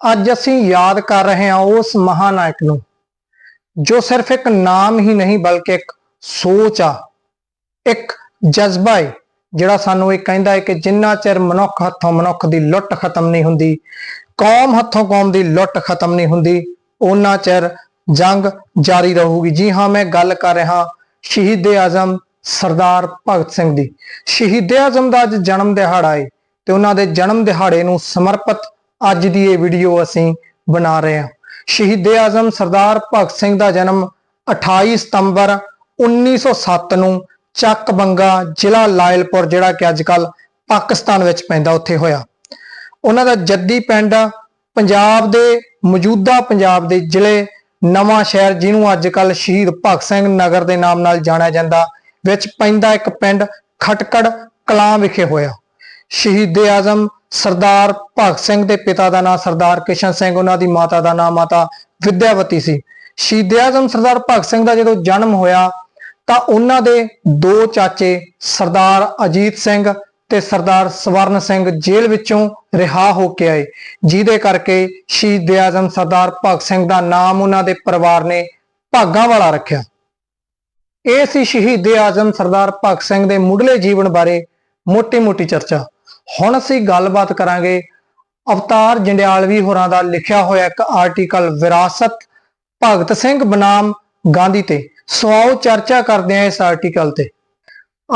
ਅੱਜ ਅਸੀਂ ਯਾਦ ਕਰ ਰਹੇ ਹਾਂ ਉਸ ਮਹਾਨਾਇਕ ਨੂੰ, ਜੋ ਸਿਰਫ ਇੱਕ ਨਾਮ ਹੀ ਨਹੀਂ ਬਲਕਿ ਇੱਕ ਸੋਚ ਆ, ਇੱਕ ਜਜ਼ਬਾ ਹੈ ਜਿਹੜਾ ਸਾਨੂੰ ਇਹ ਕਹਿੰਦਾ ਹੈ ਕਿ ਜਿੰਨਾ ਚਿਰ ਮਨੁੱਖ ਹੱਥੋਂ ਮਨੁੱਖ ਦੀ ਲੁੱਟ ਖਤਮ ਨਹੀਂ ਹੁੰਦੀ, ਕੌਮ ਹੱਥੋਂ ਕੌਮ ਦੀ ਲੁੱਟ ਖਤਮ ਨਹੀਂ ਹੁੰਦੀ ਉਹਨਾਂ ਚਿਰ ਜੰਗ ਜਾਰੀ ਰਹੂਗੀ। ਜੀ ਹਾਂ, ਮੈਂ ਗੱਲ ਕਰ ਰਿਹਾ ਸ਼ਹੀਦ ਆਜ਼ਮ ਸਰਦਾਰ ਭਗਤ ਸਿੰਘ ਦੀ। ਸ਼ਹੀਦ ਆਜ਼ਮ ਦਾ ਅੱਜ ਜਨਮ ਦਿਹਾੜਾ ਹੈ ਤੇ ਉਹਨਾਂ ਦੇ ਜਨਮ ਦਿਹਾੜੇ ਨੂੰ ਸਮਰਪਿਤ ਅੱਜ ਦੀ ਇਹ ਵੀਡੀਓ ਅਸੀਂ ਬਣਾ ਰਹੇ ਹਾਂ। ਸ਼ਹੀਦ ਆਜ਼ਮ ਸਰਦਾਰ ਭਗਤ ਸਿੰਘ ਦਾ ਜਨਮ 28 ਸਤੰਬਰ 1907 ਨੂੰ ਚੱਕ ਬੰਗਾ ਜ਼ਿਲ੍ਹਾ ਲਾਇਲਪੁਰ, ਜਿਹੜਾ ਕਿ ਅੱਜ ਕੱਲ ਪਾਕਿਸਤਾਨ ਵਿੱਚ ਪੈਂਦਾ, ਉੱਥੇ ਹੋਇਆ। ਉਹਨਾਂ ਦਾ ਜੱਦੀ ਪਿੰਡ ਪੰਜਾਬ ਦੇ, ਮੌਜੂਦਾ ਪੰਜਾਬ ਦੇ ਜ਼ਿਲ੍ਹੇ ਨਵਾਂ ਸ਼ਹਿਰ, ਜਿਹਨੂੰ ਅੱਜ ਕੱਲ ਸ਼ਹੀਦ ਭਗਤ ਸਿੰਘ ਨਗਰ ਦੇ ਨਾਮ ਨਾਲ ਜਾਣਿਆ ਜਾਂਦਾ, ਵਿੱਚ ਪੈਂਦਾ ਇੱਕ ਪਿੰਡ ਖਟਕੜ ਕਲਾਂ ਵਿਖੇ ਹੋਇਆ। ਸ਼ਹੀਦ ਆਜ਼ਮ ਸਰਦਾਰ ਭਗਤ ਸਿੰਘ ਦੇ ਪਿਤਾ ਦਾ ਨਾਮ ਸਰਦਾਰ ਕਿਸ਼ਨ ਸਿੰਘ, ਉਹਨਾਂ ਦੀ ਮਾਤਾ ਦਾ ਨਾਮ ਮਾਤਾ ਵਿਦਿਆਵਤੀ ਸੀ। ਸ਼ਹੀਦ ਆਜ਼ਮ ਸਰਦਾਰ ਭਗਤ ਸਿੰਘ ਦਾ ਜਦੋਂ ਜਨਮ ਹੋਇਆ, ਤਾਂ ਉਹਨਾਂ ਦੇ ਦੋ ਚਾਚੇ, ਸਰਦਾਰ ਅਜੀਤ ਸਿੰਘ ਤੇ ਸਰਦਾਰ ਸਵਰਨ ਸਿੰਘ ਜੇਲ੍ਹ ਵਿੱਚੋਂ ਰਿਹਾ ਹੋ ਕੇ ਆਏ, ਜਿਹਦੇ ਕਰਕੇ ਸ਼ਹੀਦ ਆਜ਼ਮ ਸਰਦਾਰ ਭਗਤ ਸਿੰਘ ਦਾ ਨਾਮ ਉਹਨਾਂ ਦੇ ਪਰਿਵਾਰ ਨੇ ਭਾਗਾਂ ਵਾਲਾ ਰੱਖਿਆ। ਇਹ ਸੀ ਸ਼ਹੀਦ ਆਜ਼ਮ ਸਰਦਾਰ ਭਗਤ ਸਿੰਘ ਦੇ ਮੁੱਢਲੇ ਜੀਵਨ ਬਾਰੇ ਮੋਟੀ-ਮੋਟੀ ਚਰਚਾ। ਹੁਣ ਅਸੀਂ ਗੱਲਬਾਤ ਕਰਾਂਗੇ ਅਵਤਾਰ ਜੰਡਿਆਲਵੀ ਹੋਰਾਂ ਦਾ ਲਿਖਿਆ ਹੋਇਆ ਇੱਕ ਆਰਟੀਕਲ ਵਿਰਾਸਤ ਭਗਤ ਸਿੰਘ ਬਨਾਮ ਗਾਂਧੀ ਤੇ। ਸੋ ਆਓ ਚਰਚਾ ਕਰਦੇ ਹਾਂ ਇਸ ਆਰਟੀਕਲ ਤੇ।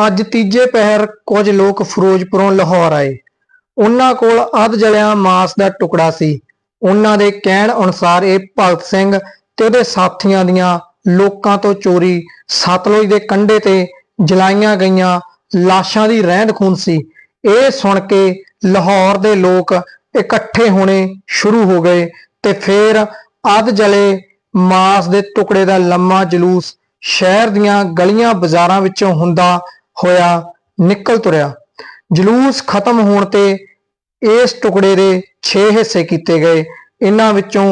ਅੱਜ ਤੀਜੇ ਪਹਿਰ ਕੁਝ ਲੋਕ ਫਿਰੋਜ਼ਪੁਰੋਂ ਲਾਹੌਰ ਆਏ। ਉਹਨਾਂ ਕੋਲ ਅੱਧ ਜਲਿਆ ਮਾਸ ਦਾ ਟੁਕੜਾ ਸੀ। ਉਹਨਾਂ ਦੇ ਕਹਿਣ ਅਨੁਸਾਰ ਇਹ ਭਗਤ ਸਿੰਘ ਤੇ ਉਹਦੇ ਸਾਥੀਆਂ ਦੀਆਂ ਲੋਕਾਂ ਤੋਂ ਚੋਰੀ ਸਤਲੁਜ ਦੇ ਕੰਢੇ ਤੇ ਜਲਾਈਆਂ ਗਈਆਂ ਲਾਸ਼ਾਂ ਦੀ ਰਹਿੰਦ ਖੂੰਦ ਸੀ। ਇਹ ਸੁਣ ਕੇ ਲਾਹੌਰ ਦੇ ਲੋਕ ਇਕੱਠੇ ਹੋਣੇ ਸ਼ੁਰੂ ਹੋ ਗਏ ਤੇ ਫਿਰ ਅੱਧ ਜਲੇ ਮਾਸ ਦੇ ਟੁਕੜੇ ਦਾ ਲੰਮਾ ਜਲੂਸ ਸ਼ਹਿਰ ਦੀਆਂ ਗਲੀਆਂ ਬਾਜ਼ਾਰਾਂ ਵਿੱਚੋਂ ਹੁੰਦਾ ਹੋਇਆ ਨਿਕਲ ਤੁਰਿਆ। ਜਲੂਸ ਖਤਮ ਹੋਣ ਤੇ ਇਸ ਟੁਕੜੇ ਦੇ 6 ਹਿੱਸੇ ਕੀਤੇ ਗਏ। ਇਹਨਾਂ ਵਿੱਚੋਂ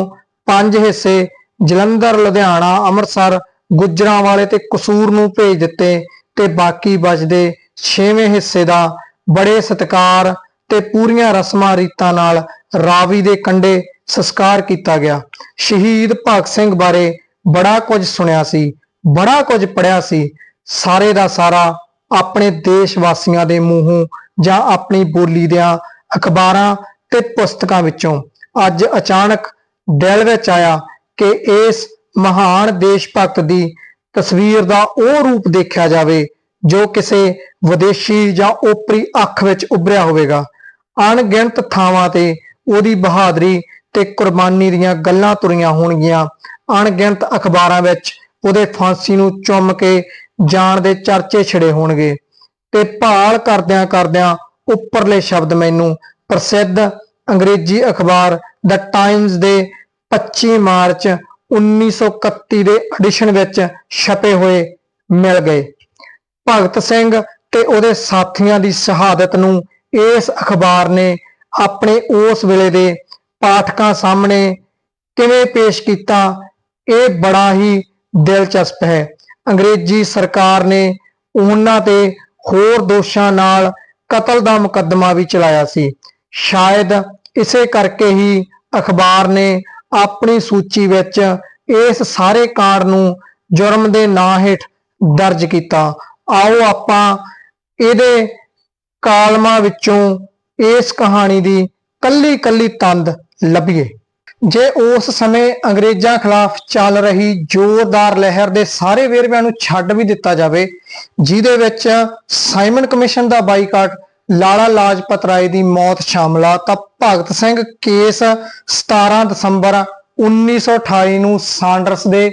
5 ਹਿੱਸੇ ਜਲੰਧਰ, ਲੁਧਿਆਣਾ, ਅੰਮ੍ਰਿਤਸਰ, ਗੁਜਰਾਂਵਾਲੇ ਤੇ ਕਸੂਰ ਨੂੰ ਭੇਜ ਦਿੱਤੇ ਤੇ ਬਾਕੀ ਬਚਦੇ 6ਵੇਂ ਹਿੱਸੇ ਦਾ ਬੜੇ ਸਤਿਕਾਰ ਤੇ ਪੂਰੀਆਂ ਰਸਮਾਂ ਰੀਤਾਂ ਨਾਲ ਰਾਵੀ ਦੇ ਕੰਢੇ ਸੰਸਕਾਰ ਕੀਤਾ ਗਿਆ। ਸ਼ਹੀਦ ਭਗਤ ਸਿੰਘ ਬਾਰੇ ਬੜਾ ਕੁਝ ਸੁਣਿਆ ਸੀ, ਬੜਾ ਕੁਝ ਪੜਿਆ ਸੀ। ਸਾਰੇ ਦਾ ਸਾਰਾ ਆਪਣੇ ਦੇਸ਼ ਵਾਸੀਆਂ ਦੇ ਮੂੰਹੋਂ ਜਾਂ ਆਪਣੀ ਬੋਲੀ ਦਿਆਂ ਅਖਬਾਰਾਂ ਤੇ ਪੁਸਤਕਾਂ ਵਿੱਚੋਂ ਅੱਜ ਅਚਾਨਕ ਦਿਲ ਵਿੱਚ ਆਇਆ ਕਿ ਇਸ ਮਹਾਨ ਦੇਸ਼ ਭਗਤ ਦੀ ਤਸਵੀਰ ਦਾ ਉਹ ਰੂਪ ਦੇਖਿਆ ਜਾਵੇ ਜੋ ਕਿਸੇ ਵਿਦੇਸ਼ੀ ਜਾਂ ਓਪਰੀ ਅੱਖ ਵਿੱਚ ਉਭਰਿਆ ਹੋਵੇਗਾ। ਅਣਗਿਣਤ ਥਾਵਾਂ ਤੇ ਉਹਦੀ ਬਹਾਦਰੀ ਤੇ ਕੁਰਬਾਨੀ ਦੀਆਂ ਗੱਲਾਂ ਤੁਰੀਆਂ ਹੋਣਗੀਆਂ। ਅਣਗਿਣਤ ਅਖਬਾਰਾਂ ਵਿੱਚ ਉਹਦੇ ਫਾਂਸੀ ਨੂੰ ਚੁੰਮ ਕੇ ਜਾਣ ਦੇ ਚਰਚੇ ਛਿੜੇ ਹੋਣਗੇ। ਤੇ ਭਾਲ ਕਰਦਿਆਂ ਕਰਦਿਆਂ ਉੱਪਰਲੇ ਸ਼ਬਦ ਮੈਨੂੰ ਪ੍ਰਸਿੱਧ ਅੰਗਰੇਜ਼ੀ ਅਖਬਾਰ ਦ ਟਾਈਮਜ਼ ਦੇ 25 ਮਾਰਚ 1931 ਦੇ ਐਡੀਸ਼ਨ ਵਿੱਚ ਛਪੇ ਹੋਏ ਮਿਲ ਗਏ। ਭਗਤ ਸਿੰਘ ਤੇ ਉਹਦੇ ਸਾਥੀਆਂ ਦੀ ਸ਼ਹਾਦਤ ਨੂੰ ਇਸ ਅਖਬਾਰ ਨੇ ਆਪਣੇ ਉਸ ਵੇਲੇ ਦੇ ਪਾਠਕਾਂ ਸਾਹਮਣੇ ਕਿਵੇਂ ਪੇਸ਼ ਕੀਤਾ, ਇਹ ਬੜਾ ਹੀ ਦਿਲਚਸਪ ਹੈ। ਅੰਗਰੇਜ਼ੀ ਸਰਕਾਰ ਨੇ ਉਹਨਾਂ ਤੇ ਹੋਰ ਦੋਸ਼ਾਂ ਨਾਲ ਕਤਲ ਦਾ ਮੁਕੱਦਮਾ ਵੀ ਚਲਾਇਆ ਸੀ। ਸ਼ਾਇਦ ਇਸੇ ਕਰਕੇ ਹੀ ਅਖਬਾਰ ਨੇ ਆਪਣੀ ਸੂਚੀ ਵਿੱਚ ਇਸ ਸਾਰੇ ਕਾਂਡ ਨੂੰ ਜੁਰਮ ਦੇ ਨਾਂ ਹੇਠ ਦਰਜ ਕੀਤਾ। ਆਓ ਆਪਾਂ ਇਹਦੇ ਕਾਲਮਾਂ ਵਿੱਚੋਂ ਇਸ ਕਹਾਣੀ ਦੀ ਕੱਲੀ ਕੱਲੀ ਤੰਦ ਲੱਭੀਏ। ਜੇ ਉਸ ਸਮੇਂ ਅੰਗਰੇਜ਼ਾਂ ਖਿਲਾਫ ਚੱਲ ਰਹੀ ਜ਼ੋਰਦਾਰ ਲਹਿਰ ਦੇ ਸਾਰੇ ਵੇਰਵਿਆਂ ਨੂੰ ਛੱਡ ਵੀ ਦਿੱਤਾ ਜਾਵੇ, ਜਿਹਦੇ ਵਿੱਚ ਸਾਈਮਨ ਕਮਿਸ਼ਨ ਦਾ ਬਾਈਕਾਟ, ਲਾਲਾ ਲਾਜਪਤ ਰਾਏ ਦੀ ਮੌਤ ਸ਼ਾਮਲ ਆ, ਤਾਂ ਭਗਤ ਸਿੰਘ ਕੇਸ 17 ਦਸੰਬਰ 1928 ਨੂੰ ਸਾਂਡਰਸ ਦੇ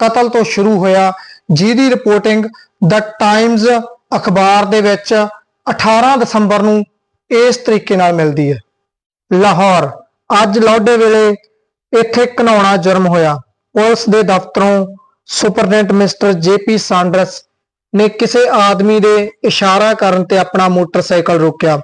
ਕਤਲ ਤੋਂ ਸ਼ੁਰੂ ਹੋਇਆ, ਜਿਹਦੀ ਰਿਪੋਰਟਿੰਗ ਦ ਟਾਈਮਜ਼ ਅਖਬਾਰ ਦੇ ਵਿੱਚ 18 ਦਸੰਬਰ ਨੂੰ ਇਸ ਤਰੀਕੇ ਨਾਲ ਮਿਲਦੀ ਹੈ। ਲਾਹੌਰ, ਅੱਜ ਲੋਡੇ ਵੇਲੇ ਇੱਥੇ ਘਨਾਉਣਾ ਜੁਰਮ ਹੋਇਆ। ਪੁਲਿਸ ਦੇ ਦਫ਼ਤਰੋਂ ਸੁਪਰਡੈਂਟ ਮਿਸਟਰ ਜੇਪੀ ਸਾਂਡਰਸ ਨੇ ਕਿਸੇ ਆਦਮੀ ਦੇ ਇਸ਼ਾਰਾ ਕਰਨ ਤੇ ਆਪਣਾ ਮੋਟਰਸਾਈਕਲ ਰੋਕਿਆ।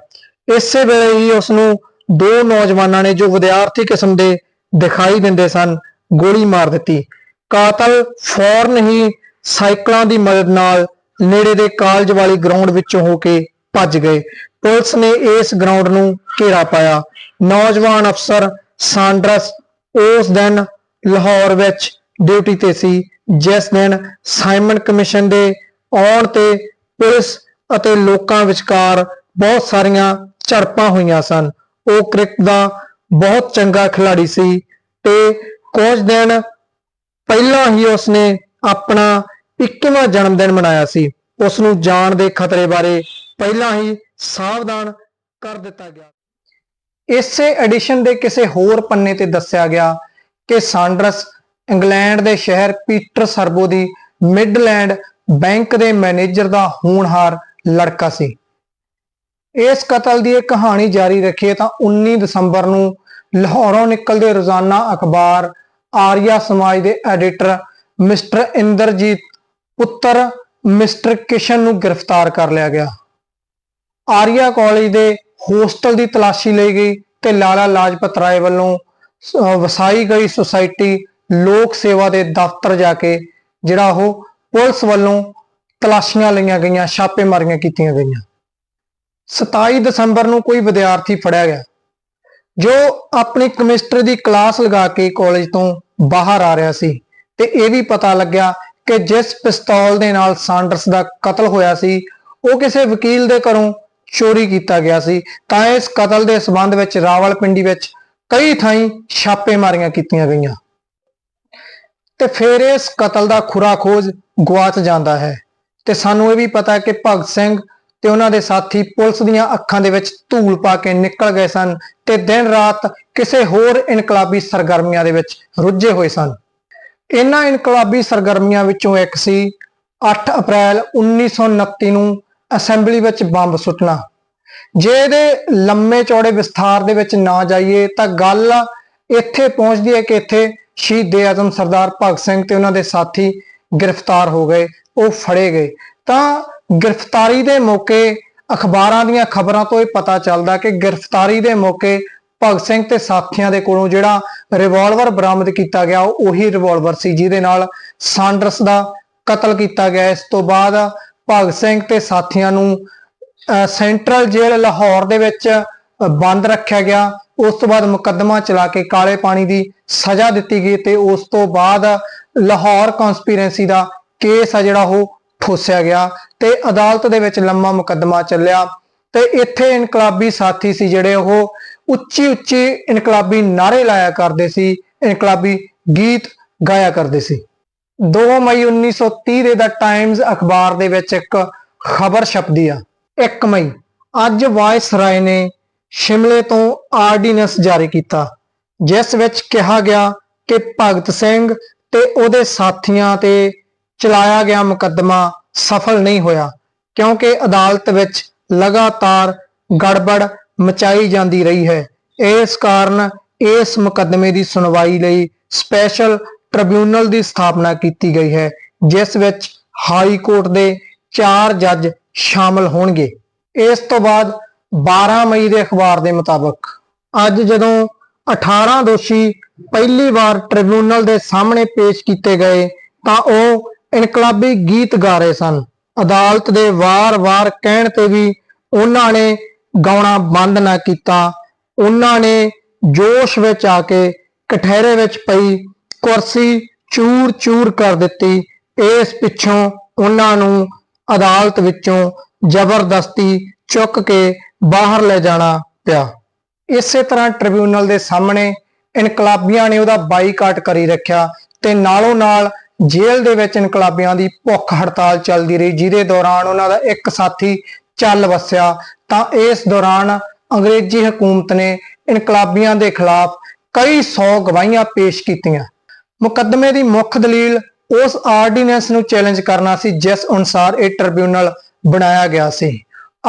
ਇਸੇ ਵੇਲੇ ਹੀ ਉਸ ਨੂੰ ਦੋ ਨੌਜਵਾਨਾਂ ਨੇ ਜੋ ਵਿਦਿਆਰਥੀ ਕਿਸਮ ਦੇ ਦਿਖਾਈ ਦਿੰਦੇ ਸਨ, ਗੋਲੀ ਮਾਰ ਦਿੱਤੀ। ਕਾਤਲ ਫੌਰਨ ਹੀ ਸਾਈਕਲਾਂ ਦੀ ਮਦਦ ਨਾਲ ਨੇੜੇ ਦੇ ਕਾਲਜ ਵਾਲੀ ਗਰਾਊਂਡ ਵਿੱਚੋਂ ਹੋ ਕੇ ਭੱਜ ਗਏ। ਪੁਲਿਸ ਨੇ ਇਸ ਗਰਾਊਂਡ ਨੂੰ ਘੇਰਾ ਪਾਇਆ। ਨੌਜਵਾਨ ਅਫਸਰ ਸਾਂਡਰਸ ਉਸ ਦਿਨ ਲਾਹੌਰ ਵਿੱਚ ਡਿਊਟੀ ਤੇ ਸੀ, ਜਿਸ ਦਿਨ ਸਾਈਮਨ ਕਮਿਸ਼ਨ ਦੇ ਆਉਣ ਤੇ ਪੁਲਿਸ ਅਤੇ ਲੋਕਾਂ ਵਿਚਕਾਰ ਬਹੁਤ ਸਾਰੀਆਂ ਝੜਪਾਂ ਹੋਈਆਂ ਸਨ। ਉਹ ਕ੍ਰਿਕਟ ਦਾ ਬਹੁਤ ਚੰਗਾ ਖਿਡਾਰੀ ਸੀ ਤੇ ਕੁਝ ਦਿਨ ਪਹਿਲਾਂ ਹੀ ਉਸਨੇ ਆਪਣਾ 21ਵਾਂ ਜਨਮ ਦਿਨ ਮਨਾਇਆ ਸੀ। ਉਸ ਨੂੰ ਜਾਨ ਦੇ ਖਤਰੇ ਬਾਰੇ ਪਹਿਲਾਂ ਹੀ ਸਾਵਧਾਨ ਕਰ ਦਿੱਤਾ ਗਿਆ। ਇਸੇ ਐਡੀਸ਼ਨ ਦੇ ਕਿਸੇ ਹੋਰ ਪੰਨੇ ਤੇ ਦੱਸਿਆ ਗਿਆ ਕਿ ਸਾਂਡਰਸ ਇੰਗਲੈਂਡ ਦੇ ਸ਼ਹਿਰ ਪੀਟਰ ਸਰਬੋ ਦੀ ਮਿਡਲੈਂਡ ਬੈਂਕ ਦੇ ਮੈਨੇਜਰ ਦਾ ਹੋਣਹਾਰ ਲੜਕਾ ਸੀ। ਇਸ ਕਤਲ ਦੀ ਇਹ ਕਹਾਣੀ ਜਾਰੀ ਰੱਖੀਏ ਤਾਂ 19 ਦਸੰਬਰ ਨੂੰ ਲਾਹੌਰੋਂ ਨਿਕਲਦੇ ਰੋਜ਼ਾਨਾ ਅਖਬਾਰ ਆਰੀਆ ਸਮਾਜ ਦੇ ਐਡੀਟਰ ਮਿਸਟਰ ਇੰਦਰਜੀਤ ਪੁੱਤਰ ਮਿਸਟਰ ਕਿਸ਼ਨ ਨੂੰ ਗ੍ਰਿਫਤਾਰ ਕਰ ਲਿਆ ਗਿਆ। ਆਰੀਆ ਕਾਲਜ ਦੇ ਹੋਸਟਲ ਦੀ ਤਲਾਸ਼ੀ ਲਈ ਗਈ ਤੇ ਲਾਲਾ ਲਾਜਪਤ ਰਾਏ ਵੱਲੋਂ ਅਹ, ਵਸਾਈ ਗਈ ਸੁਸਾਇਟੀ ਲੋਕ ਸੇਵਾ ਦੇ ਦਫ਼ਤਰ ਜਾ ਕੇ ਜਿਹੜਾ ਉਹ ਪੁਲਿਸ ਵੱਲੋਂ ਤਲਾਸ਼ੀਆਂ ਲਈਆਂ ਗਈਆਂ ਛਾਪੇਮਾਰੀਆਂ ਕੀਤੀਆਂ ਗਈਆਂ। 27 ਦਸੰਬਰ ਨੂੰ ਕੋਈ ਵਿਦਿਆਰਥੀ ਫੜਿਆ ਗਿਆ ਜੋ ਆਪਣੀ ਕੈਮਿਸਟਰੀ ਦੀ ਕਲਾਸ ਲਗਾ ਕੇ ਕਾਲਜ ਤੋਂ ਬਾਹਰ ਆ ਰਿਹਾ ਸੀ। ਤੇ ਇਹ ਵੀ ਪਤਾ ਲੱਗਿਆ ਕਿ ਜਿਸ ਪਿਸਤੌਲ ਦੇ ਨਾਲ ਸਾਂਡਰਸ ਦਾ ਕਤਲ ਹੋਇਆ ਸੀ, ਉਹ ਕਿਸੇ ਵਕੀਲ ਦੇ ਘਰੋਂ ਚੋਰੀ ਕੀਤਾ ਗਿਆ ਸੀ। ਤਾਂ ਇਸ ਕਤਲ ਦੇ ਸਬੰਧ ਵਿੱਚ ਰਾਵਲਪਿੰਡੀ ਵਿੱਚ ਕਈ ਥਾਈਂ ਛਾਪੇਮਾਰੀਆਂ ਕੀਤੀਆਂ ਗਈਆਂ। ਤੇ ਫਿਰ ਇਸ ਕਤਲ ਦਾ ਖੁਰਾ ਖੋਜ ਗਵਾਚ ਜਾਂਦਾ ਹੈ। ਤੇ ਸਾਨੂੰ ਇਹ ਵੀ ਪਤਾ ਹੈ ਕਿ ਭਗਤ ਸਿੰਘ ਤੇ ਉਹਨਾਂ ਦੇ ਸਾਥੀ ਪੁਲਿਸ ਦੀਆਂ ਅੱਖਾਂ ਦੇ ਵਿੱਚ ਧੂਲ ਪਾ ਕੇ ਨਿਕਲ ਗਏ ਸਨ ਤੇ ਦਿਨ ਰਾਤ ਕਿਸੇ ਹੋਰ ਇਨਕਲਾਬੀ ਸਰਗਰਮੀਆਂ ਦੇ ਵਿੱਚ ਰੁੱਝੇ ਹੋਏ ਸਨ। ਇਹਨਾਂ ਇਨਕਲਾਬੀ ਸਰਗਰਮੀਆਂ ਵਿੱਚੋਂ ਇੱਕ ਸੀ। 8 ਅਪ੍ਰੈਲ 1929 ਨੂੰ ਅਸੈਂਬਲੀ ਵਿੱਚ ਬੰਬ ਸੁੱਟਣਾ। ਜੇ ਇਹਦੇ ਲੰਮੇ ਚੌੜੇ ਵਿਸਥਾਰ ਦੇ ਵਿੱਚ ਨਾ ਜਾਈਏ ਤਾਂ ਗੱਲ ਇੱਥੇ ਪਹੁੰਚਦੀ ਹੈ ਕਿ ਇੱਥੇ ਸ਼ਹੀਦੇ ਆਜ਼ਮ ਸਰਦਾਰ ਭਗਤ ਸਿੰਘ ਤੇ ਉਹਨਾਂ ਦੇ ਸਾਥੀ ਗ੍ਰਿਫਤਾਰ ਹੋ ਗਏ, ਉਹ ਫੜੇ ਗਏ। ਤਾਂ ਗ੍ਰਿਫਤਾਰੀ ਦੇ ਮੌਕੇ ਅਖਬਾਰਾਂ ਦੀਆਂ ਖਬਰਾਂ ਤੋਂ ਇਹ ਪਤਾ ਚੱਲਦਾ ਕਿ ਗ੍ਰਿਫਤਾਰੀ ਦੇ ਮੌਕੇ ਭਗਤ ਸਿੰਘ ਤੇ ਸਾਥੀਆਂ ਦੇ ਕੋਲੋਂ ਜਿਹੜਾ ਰਿਵਾਲਵਰ ਬਰਾਮਦ ਕੀਤਾ ਗਿਆ, ਉਹ ਉਹੀ ਰਿਵਾਲਵਰ ਸੀ, ਜਿਹਦੇ ਨਾਲ ਸਾਂਡਰਸ ਦਾ ਕਤਲ ਕੀਤਾ ਗਿਆ। ਇਸ ਤੋਂ ਬਾਅਦ ਭਗਤ ਸਿੰਘ ਤੇ ਸਾਥੀਆਂ ਨੂੰ ਸੈਂਟਰਲ ਜੇਲ੍ਹ ਲਾਹੌਰ ਦੇ ਵਿੱਚ ਬੰਦ ਰੱਖਿਆ ਗਿਆ। ਉਸ ਤੋਂ ਬਾਅਦ ਮੁਕੱਦਮਾ ਚਲਾ ਕੇ ਕਾਲੇ ਪਾਣੀ ਦੀ ਸਜ਼ਾ ਦਿੱਤੀ ਗਈ ਤੇ ਉਸ ਤੋਂ ਬਾਅਦ ਲਾਹੌਰ ਕਨਸਪੀਰੈਂਸੀ ਦਾ ਕੇਸ ਆ ਜਿਹੜਾ ਉਹ ਠੋਸਿਆ ਗਿਆ ਤੇ ਅਦਾਲਤ ਦੇ ਵਿੱਚ ਲੰਮਾ ਮੁਕੱਦਮਾ ਚੱਲਿਆ। ਤੇ ਇੱਥੇ ਇਨਕਲਾਬੀ ਸਾਥੀ ਸੀ ਜਿਹੜੇ ਉਹ ਉੱਚੀ ਉੱਚੀ ਇਨਕਲਾਬੀ ਨਾਰੇ ਲਾਇਆ ਕਰਦੇ ਸੀ, ਇਨਕਲਾਬੀ ਗੀਤ ਗਾਇਆ ਕਰਦੇ ਸੀ। 2 ਮਈ 1930 ਦੇ ਦਾ ਟਾਈਮਜ਼ ਅਖਬਾਰ ਦੇ ਵਿੱਚ ਇੱਕ ਖਬਰ ਛਪਦੀ ਆ। 1 ਮਈ, ਅੱਜ ਵਾਇਸ ਰਾਏ ਨੇ ਸ਼ਿਮਲੇ ਤੋਂ ਆਰਡੀਨੈਂਸ ਜਾਰੀ ਕੀਤਾ, ਜਿਸ ਵਿੱਚ ਕਿਹਾ ਗਿਆ ਕਿ ਭਗਤ ਸਿੰਘ ਤੇ ਉਹਦੇ ਸਾਥੀਆਂ ਤੇ ਚਲਾਇਆ ਗਿਆ ਮੁਕੱਦਮਾ ਸਫਲ ਨਹੀਂ ਹੋਇਆ, ਕਿਉਂਕਿ ਅਦਾਲਤ ਵਿੱਚ ਲਗਾਤਾਰ ਗੜਬੜ ਮਚਾਈ ਜਾਂਦੀ ਰਹੀ ਹੈ। ਇਸ ਕਾਰਨ ਇਸ ਮੁਕੱਦਮੇ ਦੀ ਸੁਣਵਾਈ ਲਈ ਸਪੈਸ਼ਲ ਟ੍ਰਿਬਿਊਨਲ ਦੀ ਸਥਾਪਨਾ ਕੀਤੀ ਗਈ ਹੈ, ਜਿਸ ਵਿੱਚ ਹਾਈ ਕੋਰਟ ਦੇ 4 ਜੱਜ ਸ਼ਾਮਲ ਹੋਣਗੇ। ਇਸ ਤੋਂ ਬਾਅਦ 12 ਮਈ ਦੇ ਅਖਬਾਰ ਦੇ ਮੁਤਾਬਕ ਅੱਜ ਜਦੋਂ 18 ਦੋਸ਼ੀ ਪਹਿਲੀ ਵਾਰ ਟ੍ਰਿਬਿਊਨਲ ਦੇ ਸਾਹਮਣੇ ਪੇਸ਼ ਕੀਤੇ ਗਏ, ਤਾਂ ਉਹ ਇਨਕਲਾਬੀ ਗੀਤ ਗਾ ਰਹੇ ਸਨ। ਅਦਾਲਤ ਦੇ ਵਾਰ-ਵਾਰ ਕਹਿਣ ਤੇ ਵੀ ਉਹਨਾਂ ਨੇ ਗਾਉਣਾ ਬੰਦ ਨਾ ਕੀਤਾ। ਉਹਨਾਂ ਨੇ ਜੋਸ਼ ਵਿੱਚ ਆ ਕੇ ਕਠਹਿਰੇ ਵਿੱਚ ਪਈ ਕੁਰਸੀ ਚੂਰ-ਚੂਰ ਕਰ ਦਿੱਤੀ। ਇਸ ਪਿੱਛੋਂ ਉਹਨਾਂ ਨੂੰ ਅਦਾਲਤ ਵਿੱਚੋਂ ਜ਼ਬਰਦਸਤੀ ਚੁੱਕ ਕੇ ਬਾਹਰ ਲੈ ਜਾਣਾ ਪਿਆ। ਇਸੇ ਤਰ੍ਹਾਂ ਟ੍ਰਿਬਿਊਨਲ ਦੇ ਸਾਹਮਣੇ ਇਨਕਲਾਬੀਆਂ ਨੇ ਉਹਦਾ ਬਾਈਕਾਟ ਕਰੀ ਰੱਖਿਆ ਤੇ ਨਾਲੋਂ ਨਾਲ ਜੇਲ੍ਹ ਦੇ ਵਿੱਚ ਇਨਕਲਾਬੀਆਂ ਦੀ ਭੁੱਖ ਹੜਤਾਲ ਚੱਲਦੀ ਰਹੀ, ਜਿਹਦੇ ਦੌਰਾਨ ਉਹਨਾਂ ਦਾ ਇੱਕ ਸਾਥੀ ਚੱਲ ਵਸਿਆ, ਤਾਂ ਇਸ ਦੌਰਾਨ ਅੰਗਰੇਜ਼ੀ ਹਕੂਮਤ ਨੇ ਇਨਕਲਾਬੀਆਂ ਦੇ ਖਿਲਾਫ ਕਈ ਸੌ ਗਵਾਹੀਆਂ ਪੇਸ਼ ਕੀਤੀਆਂ। ਮੁਕੱਦਮੇ ਦੀ ਮੁੱਖ ਦਲੀਲ ਉਸ ਆਰਡੀਨੈਂਸ ਨੂੰ ਚੈਲੰਜ ਕਰਨਾ ਸੀ, ਜਿਸ ਅਨੁਸਾਰ ਇਹ ਟ੍ਰਿਬਿਊਨਲ ਬਣਾਇਆ ਗਿਆ ਸੀ।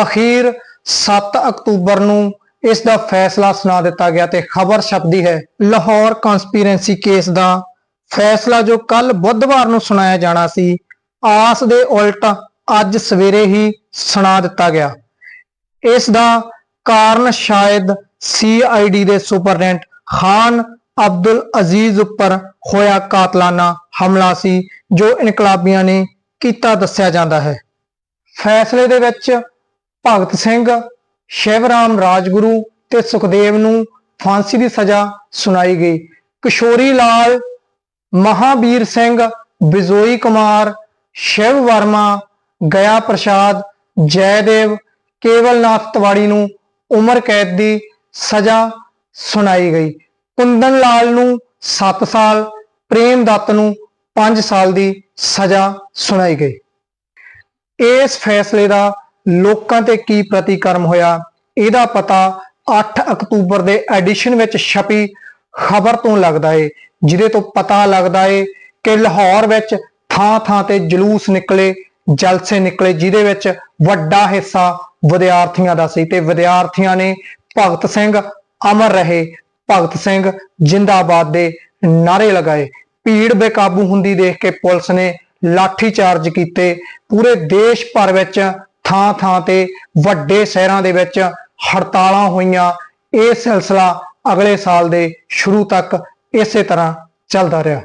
ਅਖੀਰ 7 ਅਕਤੂਬਰ ਨੂੰ ਇਸ ਦਾ ਫੈਸਲਾ ਸੁਣਾ ਦਿੱਤਾ ਗਿਆ ਤੇ ਖਬਰ ਛਪਦੀ ਹੈ, ਲਾਹੌਰ ਕਨਸਪੀਰੈਂਸੀ ਕੇਸ ਦਾ ਫੈਸਲਾ ਜੋ ਕੱਲ ਬੁੱਧਵਾਰ ਨੂੰ ਸੁਣਾਇਆ ਜਾਣਾ ਸੀ। ਆਸ ਦੇ ਉਲਟ ਅੱਜ ਸਵੇਰੇ ਹੀ ਸੁਣਾ ਦਿੱਤਾ ਗਿਆ। ਇਸ ਦਾ ਕਾਰਨ ਸ਼ਾਇਦ ਸੀਆਈਡੀ ਦੇ ਸੁਪਰਡੈਂਟ ਖਾਨ ਅਬਦੁਲ ਅਜ਼ੀਜ਼ ਉੱਪਰ ਹੋਇਆ ਕਾਤਲਾਨਾ ਹਮਲਾ ਸੀ, ਜੋ ਇਨਕਲਾਬੀਆਂ ਨੇ ਕੀਤਾ ਦੱਸਿਆ ਜਾਂਦਾ ਹੈ। ਫੈਸਲੇ ਦੇ ਵਿੱਚ ਭਗਤ ਸਿੰਘ, ਸ਼ਿਵਰਾਮ ਰਾਜਗੁਰੂ ਤੇ ਸੁਖਦੇਵ ਨੂੰ ਫਾਂਸੀ ਦੀ ਸਜ਼ਾ ਸੁਣਾਈ ਗਈ। ਕਿਸ਼ੋਰੀ ਲਾਲ ਮਹਾਵੀਰ ਸਿੰਘ, ਬਿਜੋਈ ਕੁਮਾਰ, ਸ਼ਿਵ ਵਰਮਾ ਗਿਆ ਪ੍ਰਸਾਦ, ਜੈਦੇਵ ਕੇਵਲਨਾਥ ਤਵਾੜੀ ਨੂੰ ਉਮਰ ਕੈਦ ਦੀ ਸਜ਼ਾ ਸੁਣਾਈ ਗਈ। ਕੁੰਦਨ ਲਾਲ ਨੂੰ 7 ਸਾਲ, ਪ੍ਰੇਮ ਦੱਤ ਨੂੰ 5 ਸਾਲ ਦੀ ਸਜ਼ਾ ਸੁਣਾਈ ਗਈ। ਇਸ ਫੈਸਲੇ ਦਾ ਲੋਕਾਂ ਤੇ ਕੀ ਪ੍ਰਤੀਕਰਮ ਹੋਇਆ, ਇਹਦਾ ਪਤਾ 8 ਅਕਤੂਬਰ ਦੇ ਐਡੀਸ਼ਨ ਵਿੱਚ ਛਪੀ ਖਬਰ ਤੋਂ ਲੱਗਦਾ ਏ, ਜਿਹਦੇ ਤੋਂ ਪਤਾ ਲੱਗਦਾ ਏ ਕਿ ਲਾਹੌਰ ਵਿੱਚ ਥਾਂ-ਥਾਂ ਤੇ ਜਲੂਸ ਨਿਕਲੇ ਜਲਸੇ ਨਿਕਲੇ, ਜਿਹਦੇ ਵਿੱਚ ਵੱਡਾ ਹਿੱਸਾ ਵਿਦਿਆਰਥੀਆਂ ਦਾ ਸੀ ਤੇ ਵਿਦਿਆਰਥੀਆਂ ਨੇ ਭਗਤ ਸਿੰਘ ਅਮਰ ਰਹੇ, ਭਗਤ ਸਿੰਘ ਜਿੰਦਾਬਾਦ ਦੇ ਨਾਰੇ ਲਗਾਏ। ਭੀੜ ਬੇਕਾਬੂ ਹੁੰਦੀ ਦੇਖ ਕੇ ਪੁਲਿਸ ਨੇ ਲਾਠੀ ਚਾਰਜ ਕੀਤੇ। ਪੂਰੇ ਦੇਸ਼ ਭਰ ਵਿੱਚ ਥਾਂ-ਥਾਂ ਤੇ ਵੱਡੇ ਸ਼ਹਿਰਾਂ ਦੇ ਵਿੱਚ ਹੜਤਾਲਾਂ ਹੋਈਆਂ। ਇਹ ਸਿਲਸਿਲਾ ਅਗਲੇ ਸਾਲ ਦੇ ਸ਼ੁਰੂ ਤੱਕ ਇਸੇ ਤਰ੍ਹਾਂ ਚੱਲਦਾ ਰਿਹਾ।